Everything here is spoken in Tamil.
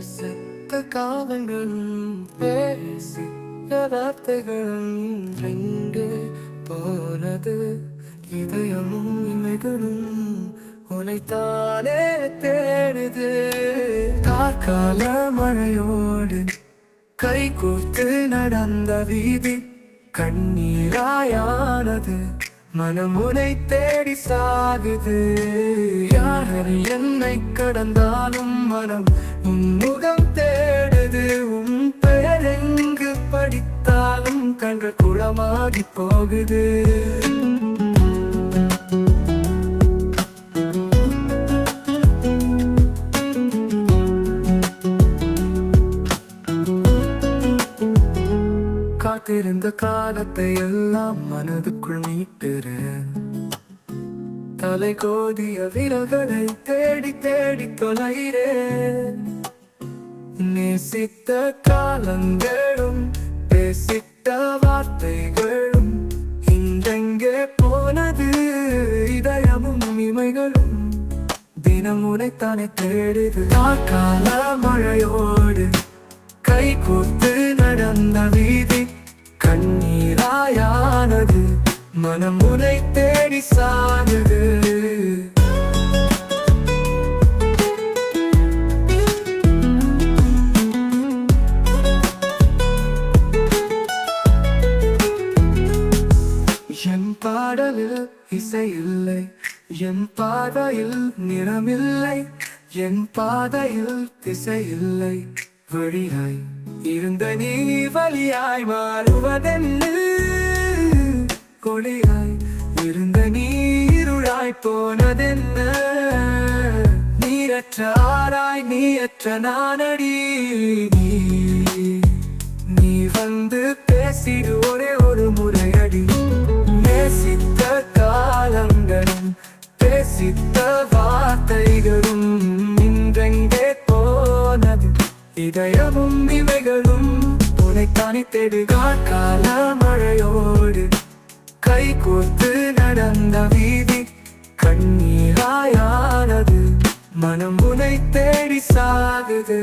செத்த காதங்களும் பேசி வார்த்தைகளும் ரெண்டு போனது இதயமும் இமைகளும் உனைத்தானே தேடுது. கார்கால மழையோடு கை கூத்து நடந்த வீதி கண்ணீராயானது. மனமுனை தேடி சாகுது. யார் என்னை கடந்தாலும் மனம் உன்முகம் தேடுது. உன் பெயர் எங்கு படித்தாலும் கண்கள் குளமாகி போகுது. காத்திருந்த காலத்தை எல்லாம் மனதுக்குள் மீட்டுரு தலை கோதிய விரல்களை தேடி தேடி தொலைகிறேன் நேசித்த காலங்களும் பேசிட்ட வார்த்தைகளும் இன்றெங்கே போனது? இதயமும் இமைகளும் தினம் உனைத்தானே தேடுது. கால மழையோடு கை கூத்து நடந்த வீதி கண்ணீராயானது மனம் உனை தேடி சாகுது என் பாடலில் இசை இல்லை என் பாதையில் நிறமில்லை என் பாதையில் திசை இல்லை. வழியாய் இருந்த நீ வழியாய் மாறுவதென்ன கொடியாய் இருந்த நீ இருளாய் போனதென்ன நீரற்ற ஆராய் நீயற்ற நானடி. நீ நீ வந்து பேசிடு ஒரே ஒரு முறையடி. நேசித்த காலங்களும் பேசித்த வார்த்தைகளும். இதயமும் இவைகளும் உனைத்தானே தேடுகால் கால மழையோடு கை கோர்த்து நடந்த வீதி கண்ணீராயானது. மனம் உனை தேடி சாகுது.